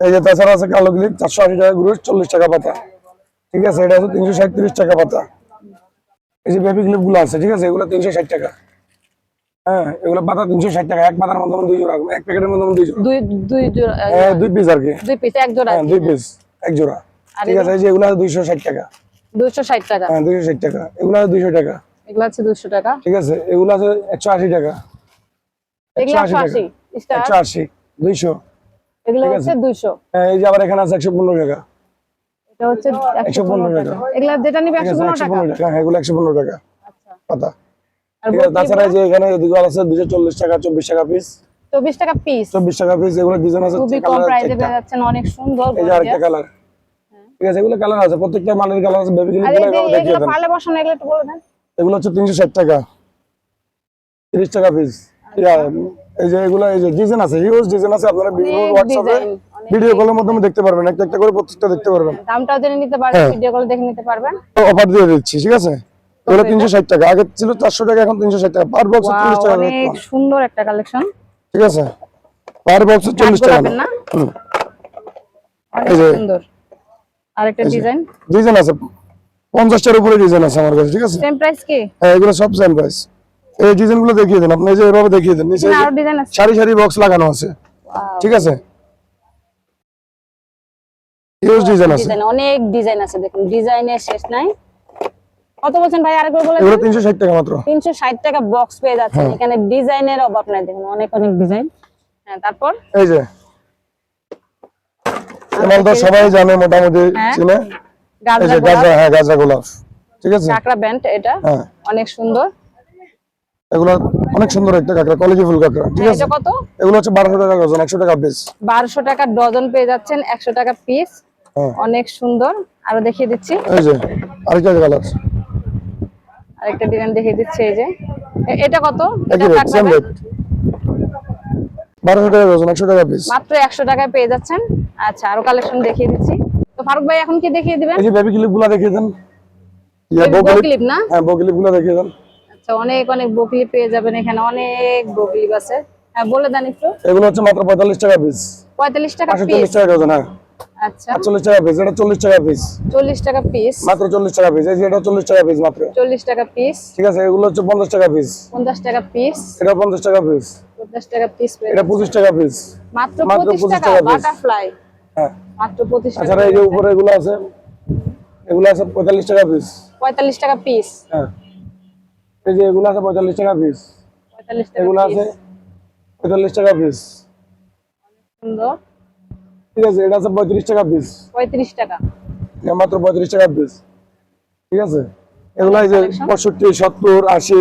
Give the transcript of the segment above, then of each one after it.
এই যে তাছাড়া আছে কালো ক্লিপ চারশো আশি টাকা গ্রুস চল্লিশ টাকা পাতা। ঠিক আছে এটা হচ্ছে তিনশো সাঁত্রিশ টাকা পাতা। এই যে বেবি ক্লিপগুলো আছে ঠিক আছে এগুলো তিনশো ষাট টাকা। হ্যাঁ এগুলো পাতা তিনশো ষাট টাকা এক পাতার মধ্যে দুই জোড়া এক প্যাকেটের মধ্যে দুই জোড়া। দুই দুই জোড়া হ্যাঁ, দুই পিস আর কি। দুই পিস এক জোড়া হ্যাঁ দুই পিস এক জোড়া। ঠিক আছে এই যে এগুলো দুইশো ষাট টাকা। দুইশো ষাট টাকা। হ্যাঁ দুইশো ষাট টাকা এগুলো দুইশো টাকা। এগুলো আছে দুইশো টাকা। ঠিক আছে এগুলো আছে একশো আশি টাকা। একশো আশি টাকা। একশো আশি দুইশো। এগুলো হচ্ছে দুইশো। হ্যাঁ, এই যে আবার এখানে আছে একশো পনেরো টাকা। এটা হচ্ছে একশো একশো পনেরো পনেরো টাকা। এগুলা যেটা নিবে ঠিক একশো আছে পনেরো একশো টাকা পনেরো টাকা। হ্যাঁ এগুলো একশো পনেরো টাকা। আচ্ছা। পাতা। আর তাছাড়া যে এখানে এদিকে আছে দুশো চল্লিশ টাকা চব্বিশ টাকা পিস চব্বিশ টাকা পিস চব্বিশ টাকা পিস এগুলো ডিজাইন আছে খুবই কম প্রাইসে। পেয়ে যাচ্ছেন অনেক সুন্দর এই যে আরেকটা কালার ঠিক আছে এগুলো কালার আছে প্রত্যেকটা মালের কালার আছে বেবি আরগুলো এই যে এগুলো পালে বসানো এগুলো একটু বলে দেন। এগুলো হচ্ছে তিনশো ষাট টাকা। তিরিশ টাকা পিস এই যে এগুলো এই যে ডিজাইন আছে হিউজ ডিজাইন আছে আপনারা বিভিন্ন হোয়াটসঅ্যাপে ভিডিও কলের মাধ্যমে দেখতে পারবেন একটা একটা করে প্রত্যেকটা দেখতে পারবেন। দামটাও জেনে নিতে পারবেন হ্যাঁ। ভিডিও কলে দেখে নিতে পারবেন। অফার দিয়ে দিচ্ছি ঠিক আছে? এগুলো তিনশো ষাট টাকা আগে ছিল চারশো টাকা এখন তিনশো ষাট টাকা। পার বক্স Wow, চল্লিশ টাকা অনেক সুন্দর একটা কালেকশন ঠিক আছে? পার বক্স চল্লিশ টাকা। গোলাপের না? অনেক সুন্দর। আরেকটা ডিজাইন ডিজাইন আছে পঞ্চাশটার উপরে ডিজাইন আছে আমার কাছে ঠিক আছে? সেম প্রাইস কি? হ্যাঁ এগুলো সব সেম প্রাইস এই ডিজাইনগুলো দেখিয়ে দেন আপনি যে এভাবে দেখিয়ে দেন নিচে সারি সারি বক্স লাগানো আছে। ঠিক আছে? হিউজ ডিজাইন আছে। অনেক ডিজাইন আছে দেখুন ডিজাইনের শেষ নাই। কত বলছেন ভাই আরেকবার বলে এগুলো তিনশো ষাট টাকা মাত্র। তিনশো ষাট টাকা বক্স পেয়ে যাচ্ছেন হ্যাঁ। এখানে ডিজাইনের অভাব নাই দেখুন অনেক অনেক ডিজাইন হ্যাঁ তারপর? এই যে। এমন তো সবাই জানে মোটামুটি হ্যাঁ। চিনে। গাজরা হ্যাঁ গাজরা গোলাপ। ঠিক আছে? কাঁকড়া ব্যান্ড এটা। হ্যাঁ। অনেক সুন্দর। এগুলো অনেক সুন্দর একটা কাঁকড়া কলেজি ফুল কাঁকড়া ঠিক হ্যাঁ, আছে? এটা কত? এগুলো হচ্ছে টাকা ডজন একশো টাকা পিস টাকা ডজন পেয়ে যাচ্ছেন একশো টাকা পিস হ্যাঁ। অনেক সুন্দর। আরও দেখিয়ে দিচ্ছি। এই যে আরেকটা কালার আরেকটা ডিজাইন দেখিয়ে দিচ্ছি এই যে। এটা কত? এটা সেম রেট টাকা ডজন একশো টাকা পিস মাত্র একশো টাকায় পেয়ে যাচ্ছেন। আচ্ছা আরও কালেকশন দেখিয়ে দিচ্ছি। তো ফারুক ভাই এখন কি দেখিয়ে দিবেন? এই যে বেবি দেখিয়ে দেন। ইয়া, ক্লিপ না? হ্যাঁ বউ ক্লিপগুলা দেখিয়ে দেন। আচ্ছা অনেক অনেক বকলি পেয়ে যাবেন এখানে অনেক বকলি আছে হ্যাঁ বলে দেন একটু এগুলো হচ্ছে মাত্র পঁয়তাল্লিশ টাকা পিস পঁয়তাল্লিশ টাকা পিস চল্লিশ টাকা ডজন হ্যাঁ আচ্ছা টাকা পিস এটা টাকা পিস চল্লিশ টাকা পিস মাত্র চল্লিশ টাকা পিস এই যে এটা চল্লিশ টাকা পিস মাত্র চল্লিশ টাকা পিস ঠিক আছে এগুলো হচ্ছে পঞ্চাশ টাকা পিস পঞ্চাশ টাকা পিস এটা টাকা পিস পঞ্চাশ টাকা পিস এটা টাকা পিস মাত্র মাত্র 25 টাকা। বাটারফ্লাই হ্যাঁ মাত্র পঁচিশ টাকা তাছাড়া এই যে উপরে এগুলো আছে এগুলো আছে পঁয়তাল্লিশ টাকা পিস পঁয়তাল্লিশ টাকা পিস হ্যাঁ এই যে এগুলো আছে পঁয়তাল্লিশ টাকা পিস এগুলো আছে পঁয়তাল্লিশ টাকা পিস সুন্দর। ঠিক আছে এটা আছে পঁয়ত্রিশ টাকা পিস পঁয়ত্রিশ টাকা। মাত্র পঁয়ত্রিশ টাকা পিস ঠিক আছে? এগুলো এই যে পঁয়ষট্টি সত্তর আশি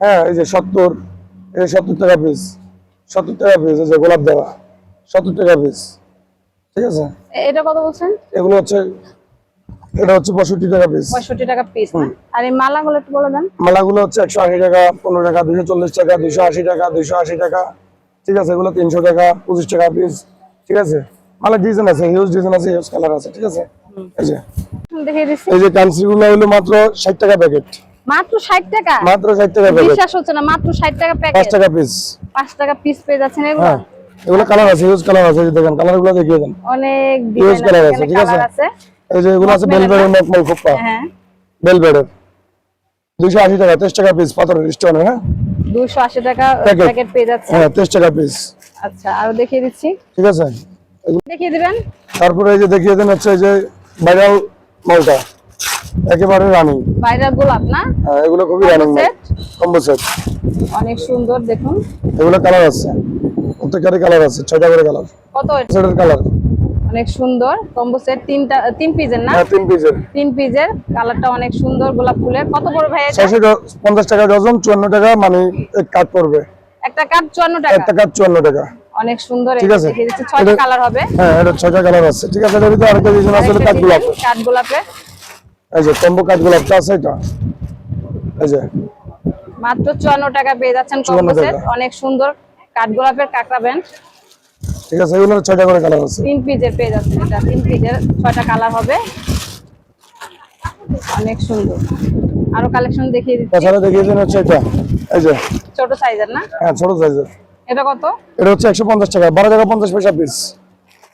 হ্যাঁ এই যে সত্তর এই যে সত্তর টাকা পিস সত্তর টাকা পিস এই যে গোলাপ দেওয়া। সত্তর টাকা পিস ঠিক আছে? এটা কত বলছেন? এগুলো হচ্ছে এটা হচ্ছে পঁয়ষট্টি টাকা পিস পঁয়ষট্টি টাকা পিস আর এই মালাগুলো একটু বলে দেন। মালাগুলো হচ্ছে একশো আশি টাকা পনেরো টাকা দুশো চল্লিশ টাকা দুশো আশি টাকা দুশো আশি টাকা। ঠিক আছে এগুলো তিনশো টাকা পঁচিশ টাকা পিস ঠিক আছে? মালা ডিজাইন আছে হিউজ ডিজাইন আছে হিউজ কালার আছে ঠিক আছে? এই যে। দেখিয়ে দিচ্ছি। এই যে কাঞ্চিগুলো হলো মাত্র ষাট টাকা প্যাকেট মাত্র ষাট টাকা? মাত্র ষাট টাকা প্যাকেট বিশ্বাস হচ্ছে না মাত্র ষাট টাকা পাঁচ প্যাকেট টাকা পিস পাঁচ টাকা পিস পেয়ে যাচ্ছেন এগুলো? হ্যাঁ এগুলো কালার আছে হিউজ কালার আছে দেখেন কালারগুলো দেখিয়ে দেন। অনেক ডিজাইন colour আছে ঠিক কালার আছে? এই যে এগুলো আছে বেলবেডের? মকমল খোপ্পা হ্যাঁ। বেলবেডের দুইশো আশি টাকা তেইশ টাকা পিস পাথরের স্টোনের হ্যাঁ? দুশো আশি টাকা Packet. প্যাকেট পেয়ে যাচ্ছে। হ্যাঁ তেইশ টাকা পিস আচ্ছা আরও দেখিয়ে দিচ্ছি। ঠিক আছে? দেখিয়ে দিবেন? তারপরে এই যে দেখিয়ে দেন হচ্ছে এই যে ভাইরাল মালটা একেবারে রানিং বাইরের গোলাপ না? হ্যাঁ এগুলো খুবই রানিং? কম্বো সেট অনেক সুন্দর দেখুন। এগুলো কালার আছে। প্রত্যেকটারই কালার আছে ছয়টা করে কালার কত? সেটের কালার অনেক সুন্দর কম্বো সেট তিনটা তিন পিসের না? হ্যাঁ তিন পিসের তিন পিসের কালারটা অনেক সুন্দর গোলাপ ফুলের। কত পড়বে ভাই এটা? ছয়শো পঞ্চাশ টাকা ডজন চুয়ান্ন টাকা মানে এক কাট পড়বে। একটা কাপ চুয়ান্ন টাকা? একটা কাট চুয়ান্ন টাকা। অনেক সুন্দর ঠিক আছে। ছয়টা কালার হবে। হ্যাঁ এটা ছয়টা কালার আছে। ঠিক আছে ভিতরে আরেকটা ডিজাইন আছে কাঠ গোলাপ। কাঠ গোলাপের। এই যে কম্বো কাঠ গোলাপটা আছে এটা। এই যে। মাত্র চুয়ান্ন টাকা পেয়ে যাচ্ছেন কম্বো সেট অনেক সুন্দর কাঠ গোলাপের কাঁকড়া ব্যান্ড। ঠিক আছে এগুলো ছয়টা করে কালার আছে। তিন পিসের পেয়ে যাচ্ছেন এটা। তিন পিসের ছয়টা কালার হবে। অনেক সুন্দর। আরও কালেকশন দেখিয়ে দিচ্ছি। তাছাড়া দেখিয়ে দিন হচ্ছে এটা। এই যে ছোট সাইজের না? হ্যাঁ ছোট সাইজের এটা কত? এটা হচ্ছে একশো পঞ্চাশ টাকা। বারো টাকা পঞ্চাশ পয়সা পিস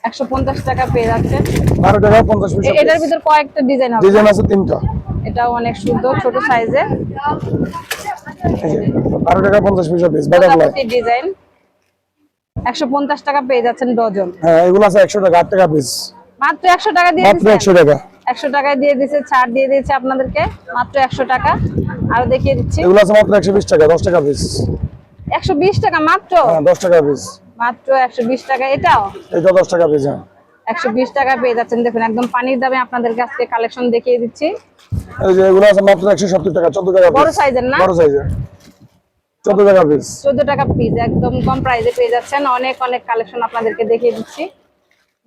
একশো পঞ্চাশ টাকা পেয়ে যাচ্ছেন বারো টাকা পঞ্চাশ পয়সা এটার ভিতর কয়েকটা ডিজাইন হবে। ডিজাইন আছে তিনটা। এটাও অনেক সুন্দর ছোট সাইজে এই যে, বারো টাকা পঞ্চাশ পয়সা পিস বাটারফ্লাই ডিজাইন একশো পঞ্চাশ টাকা পেয়ে যাচ্ছেন ডজন। হ্যাঁ এগুলো আছে একশো টাকা আট টাকা পিস মাত্র একশো টাকা দিয়ে মাত্র দিচ্ছেন? একশো টাকা। একশো টাকায় দিয়ে দিচ্ছে ছাড় দিয়ে দিয়েছে আপনাদেরকে মাত্র একশো টাকা। আরও দেখিয়ে দিচ্ছি। এগুলো আছে মাত্র একশো বিশ টাকা দশ টাকা পিস একশো বিশ টাকা মাত্র? হ্যাঁ দশ টাকা পিস মাত্র একশো বিশ টাকা এটাও? এটা দশ টাকা পিস হ্যাঁ। একশো বিশ টাকা পেয়ে যাচ্ছেন দেখুন একদম পানির দামে আপনাদের কাছে কালেকশন দেখিয়ে দিচ্ছি। এই যে এগুলো আছে মাত্র একশো সত্তর টাকা চোদ্দ টাকা বড় সাইজের না? বড় সাইজের চোদ্দ টাকা পিস চোদ্দ টাকা পিস একদম কম প্রাইসে পেয়ে যাচ্ছেন। অনেক অনেক কালেকশন আপনাদেরকে দেখিয়ে দিচ্ছি।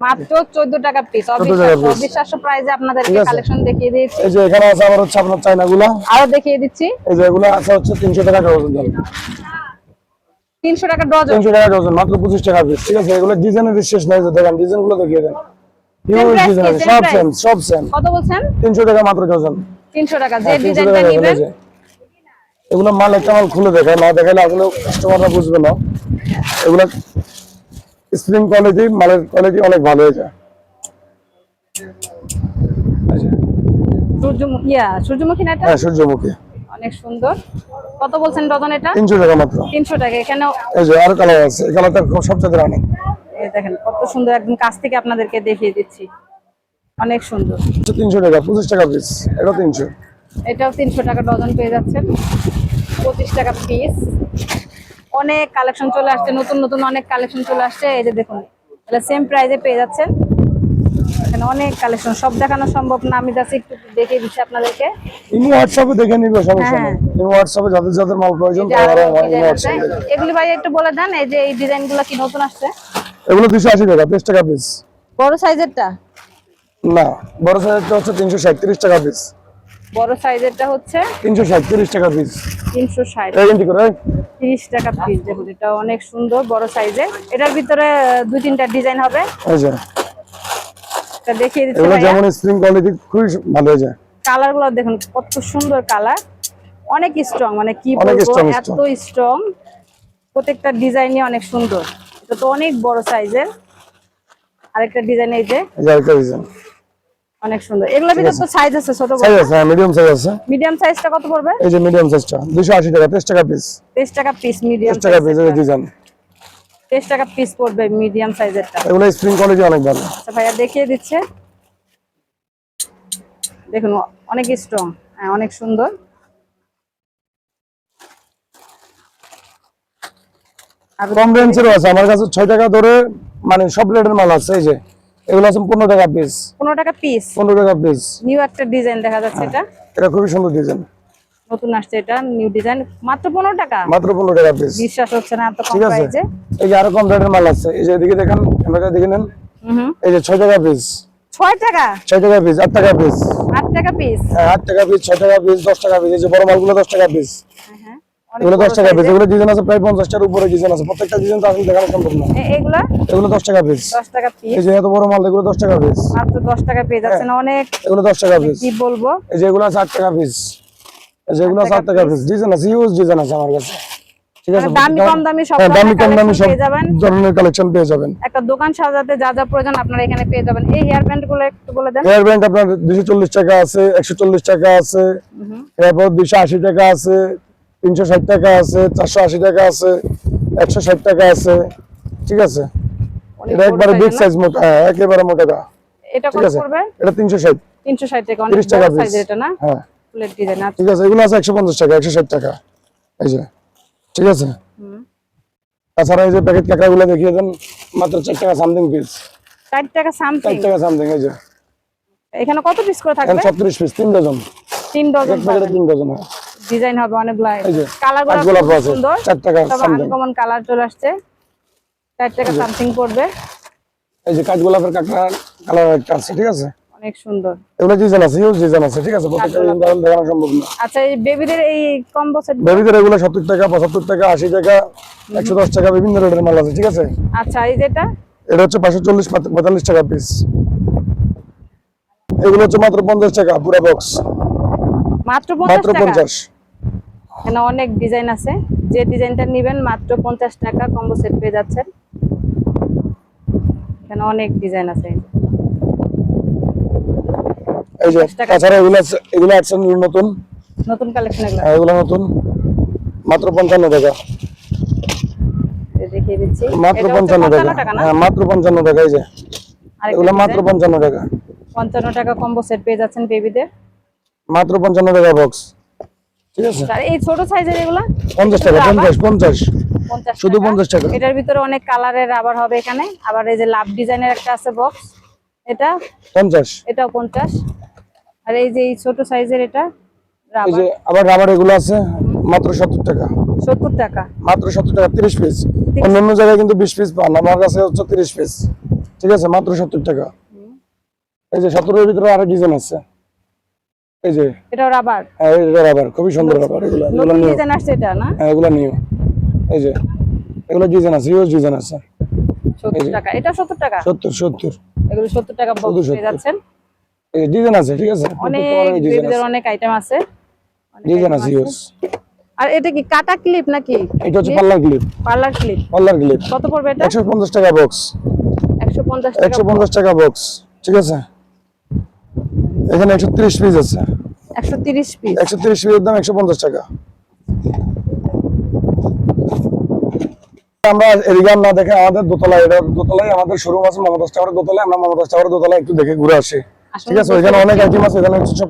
মাত্র চোদ্দ টাকা পিস 14 টাকা piece। অবিশ্বাস্য প্রাইসে আপনাদেরকে কালেকশন দেখিয়ে দিয়েছি। এই যে এখানে আছে আবার হচ্ছে আপনার চাইনাগুলা আরও দেখিয়ে দিচ্ছি। এই যে এগুলো আছে হচ্ছে তিনশো টাকা ডজন দাম তিনশো টাকা ডজন। তিনশো টাকা ডজন মাত্র পঁচিশ টাকা পিস ঠিক আছে এগুলো ডিজাইনের শেষ নাই যে দেখেন ডিজাইনগুলো দেখিয়ে দেন। সব? সেম সব সেম কত বলছেন? তিনশো টাকা মাত্র ডজন। তিনশো টাকা। যে হ্যাঁ, 300 ডিজাইনটা টাকা নিবেন। এগুলো মাল একটা মাল খুলে দেখায় না দেখাইলে আসলে কাস্টমাররা বুঝবে না। এগুলো স্প্রিং কোয়ালিটি মালের কোয়ালিটি অনেক ভালো হয়ে যায়। সূর্যমুখী সূর্যমুখী না হ্যাঁ সূর্যমুখী। অনেক সুন্দর। কত বলছেন ডজন এটা? তিনশো টাকা মাত্র। তিনশো টাকা এখানেও এই যে আরও কালার আছে এই কালারটা সবচেয়ে অনেক এই দেখেন কত সুন্দর একদম কাছ থেকে আপনাদেরকে দেখিয়ে দিচ্ছি। অনেক সুন্দর। তিনশো টাকা পঁচিশ টাকা পিস এটা তিনশো। এটাও তিনশো টাকা ডজন পেয়ে যাচ্ছেন। পঁচিশ টাকা পিস অনেক কালেকশন চলে আসছে নতুন নতুন অনেক কালেকশন চলে আসছে। এই যে দেখুন এটা সেম প্রাইজে পেয়ে যাচ্ছেন। এখানে অনেক কালেকশন সব দেখানো সম্ভব না। আমি জাস্ট একটু দেখিয়ে দিচ্ছি আপনাদেরকে। ইমো হোয়াটসঅ্যাপে দেখে নিবে সমস্যা হ্যাঁ। নেই। ইমো হোয়াটসঅ্যাপে যাদের যাদের মাল প্রয়োজন তারা এগুলি ভাই একটু বলে দেন এই যে এই ডিজাইনগুলো কি নতুন আসছে? এগুলো দুশো আশি টাকা বিশ টাকা পিস বড় সাইজেরটা না বড় সাইজটা হচ্ছে তিনশো সাঁত্রিশ টাকা পিস বড় সাইজেরটা হচ্ছে তিনশো সাঁত্রিশ টাকা পিস তিনশো ষাট। করে? তিরিশ টাকা পিস দেখুন এটা অনেক সুন্দর বড় সাইজে। এটার ভিতরে দুই তিনটা ডিজাইন হবে। যে। এটা দেখিয়ে দিচ্ছি ভাইয়া। যেমন স্প্রিং কোয়ালিটি খুবই ভালো হয়ে যায় কালারগুলো দেখুন কত সুন্দর কালার। অনেক স্ট্রং মানে কি বলব এত। স্ট্রং প্রত্যেকটা ডিজাইনই অনেক সুন্দর। এটা তো অনেক বড় সাইজের। আরেকটা ডিজাইন এই যে। এই যে আরেকটা ডিজাইন অনেক সুন্দর। এগুলোর ভিতর তো সাইজ আছে ছোট সাইজ আছে হ্যাঁ মিডিয়াম সাইজ আছে। মিডিয়াম সাইজটা কত পড়বে? এই যে মিডিয়াম সাইজটা দুশো আশি টাকা তেইশ টাকা পিস তেইশ টাকা পিস মিডিয়াম তেইশ টাকা পিস ডিজাইন তেইশ টাকা পিস পড়বে মিডিয়াম সাইজেরটা এগুলো স্প্রিং কোয়ালিটি অনেক ভালো। আচ্ছা ভাইয়া দেখিয়ে দিচ্ছে। দেখুন অনেক স্ট্রং হ্যাঁ অনেক সুন্দর। কম রেঞ্জেরও আছে আমার কাছে ছয় টাকা ধরে মানে সব রেটের মাল আছে এই যে। এগুলো আছে পনেরো টাকা পিস পনেরো টাকা পিস পনেরো টাকা পিস নিউ একটা ডিজাইন দেখা যাচ্ছে এটা। এটা খুবই সুন্দর ডিজাইন নতুন আসছে এটা নিউ ডিজাইন মাত্র পনেরো টাকা? মাত্র পনেরো টাকা পিস বিশ্বাস হচ্ছে না এত কম প্রাইসে এই যে আরও কম রেটের মাল আছে। এই যে এদিকে দেখেন ক্যামেরা দিকে নেন। হুম এই যে ছয় টাকা পিস ছয় টাকা? ছয় টাকা পিস আট টাকা পিস আট টাকা পিস হ্যাঁ আট টাকা পিস ছয় টাকা পিস দশ টাকা পিস এই যে বড় মালগুলো দশ টাকা পিস হ্যাঁ হ্যাঁ এগুলো দশ টাকা পিস এগুলো ডিজাইন আছে প্রায় পঞ্চাশটার উপরে ডিজাইন আছে। প্রত্যেকটা ডিজাইন তো আসলে দেখানো সম্ভব না। এগুলা? এগুলো দশ টাকা পিস দশ টাকা পিস এই যে এত বড় মাল এগুলো দশ টাকা পিস মাত্র দশ টাকা পেয়ে যাচ্ছেন হ্যাঁ। অনেক এগুলো দশ টাকা পিস কি বলব? এই যে এগুলো আছে টাকা পিস আছে টাকা পিস ডিজাইন আছে ইউজ ডিজাইন আছে আমার কাছে। আছে মানে দামি কম দামি সব হ্যাঁ, দামি কম দামি সব ধরনের কালেকশন পেয়ে যাবেন। একটা দোকান সাজাতে যা যা প্রয়োজন আপনারা এখানে পেয়ে যাবেন। এই হেয়ার ব্যান্ডগুলো একটু বলে দেন। হেয়ার ব্যান্ড আপনার দুশো চল্লিশ টাকা আছে একশো চল্লিশ টাকা আছে এরপর দুশো আশি টাকা আছে তিনশো ষাট টাকা আছে চারশো আশি টাকা আছে একশো ষাট টাকা আছে ঠিক আছে? এটা একবারে বিগ সাইজ মোটা হ্যাঁ, একেবারে মোটা টা। এটা কত পড়বে? এটা টাকা টাকা এটা না? হ্যাঁ। ডিজাইন আছে ঠিক আছে এগুলো আছে একশো পঞ্চাশ টাকা একশো ষাট টাকা। এই যে ঠিক আছে? তাছাড়া এই যে প্যাকেট কাঁকড়া গুলো দেখিয়ে দেন মাত্র চার টাকা সামথিং পিস ষাট টাকা সামথিং চার টাকা সামথিং এই যে। এখানে কত পিস করে এখানে থাকবে ছত্রিশ পিস তিন ডজন। তিন ডজন তিন ডজন ডিজাইন হবে সুন্দর। চার টাকা তবে something। আনকমন কালার চলে আসছে। চার টাকা সামথিং পড়বে। এই যে কাঠগোলাপের কাঁকড়া কালার একটা আছে ঠিক আছে? অনেক সুন্দর। এগুলো ডিজাইন আছে ইউজ ডিজাইন আছে ঠিক আছে? প্রত্যেকটা ডিজাইন দেখানো সম্ভব না। আচ্ছা এই বেবিদের এই কম্বো সেট বেবিদের এগুলো সত্তর টাকা পঁচাত্তর টাকা আশি টাকা একশো দশ টাকা বিভিন্ন রেটের মাল আছে ঠিক আছে? আচ্ছা এই যেটা? এটা হচ্ছে পাঁচশো চল্লিশ পঁয়তাল্লিশ টাকা পিস এগুলো হচ্ছে মাত্র পঞ্চাশ টাকা পুরো বক্স মাত্র মাত্র পঞ্চাশ এখানে অনেক ডিজাইন আছে। যে ডিজাইনটা নেবেন মাত্র পঞ্চাশ টাকা কম্বো সেট পেয়ে যাচ্ছেন। এখানে অনেক ডিজাইন আছে। এই যে তাছাড়া এগুলো এগুলো আছে নতুন। নতুন কালেকশন এগুলো। এগুলো নতুন। মাত্র পঞ্চান্ন টাকা। দেখিয়ে দিচ্ছি। মাত্র এটা হচ্ছে পঞ্চান্ন টাকা। টাকা হ্যাঁ মাত্র পঞ্চান্ন টাকা এই যে। এগুলো মাত্র design, পঞ্চান্ন টাকা। 55 টাকা কম্বো সেট পেয়ে যাচ্ছেন বেবিদের মাত্র পঞ্চান্ন টাকা বক্স ঠিক আছে? এই ছোট সাইজের এগুলা? পঞ্চাশ টাকা পঞ্চাশ পঞ্চাশ। শুধু 50 টাকা। এটার ভিতরে অনেক কালারের রাবার হবে এখানে। আবার এই যে লাভ ডিজাইনের একটা আছে বক্স এটা? পঞ্চাশ। এটাও 50 আর এই যে এই ছোট সাইজের এটা রাবার আবার রাবার এগুলো আছে মাত্র সত্তর টাকা। 70 টাকা। মাত্র সত্তর টাকা তিরিশ পিস অন্যান্য জায়গায় কিন্তু বিশ পিস পান। আমার কাছে হচ্ছে তিরিশ পিস ঠিক আছে? মাত্র সত্তর টাকা। এই যে সত্তরের ভিতরে আরও ডিজাইন আছে। এই যে এটাও রাবার হ্যাঁ, এটা রাবার খুবই সুন্দর রাবার এগুলো এগুলো নিও। ডিজাইন আসছে এটা না? হ্যাঁ এগুলো নিও। এই যে এগুলো ডিজাইন আছে ইউজ ডিজাইন আছে। 70 টাকা। এটা 70 টাকা? সত্তর সত্তর। এগুলো 70 টাকা বক্স পেয়ে যাচ্ছেন। এই ডিজাইন আছে ঠিক আছে? অনেক ডিজাইন অনেক আইটেম আছে। ডিজাইন আছে ইউজ আর এটা কি কাটা ক্লিপ নাকি? এটা হচ্ছে parlour clip parlour clip parlour clip কত পড়বে এটা? একশো পঞ্চাশ টাকা বক্স 150 টাকা একশো পঞ্চাশ টাকা বক্স ঠিক আছে? এখানে একশো তিরিশ পিস আছে। 130 পিস একশো তিরিশ পিসের দাম একশো পঞ্চাশ টাকা। আমরা এদিকে না দেখে আমাদের দোতলায় এটা দোতলায় আমাদের শোরুম আছে মমতাজ টাওয়ারের দোতলায় আমরা মমতাজ টাওয়ারের দোতলায় একটু দেখে ঘুরে আসি। ঠিক আছে ওইখানে অনেক আইটেম আছে এখানে সব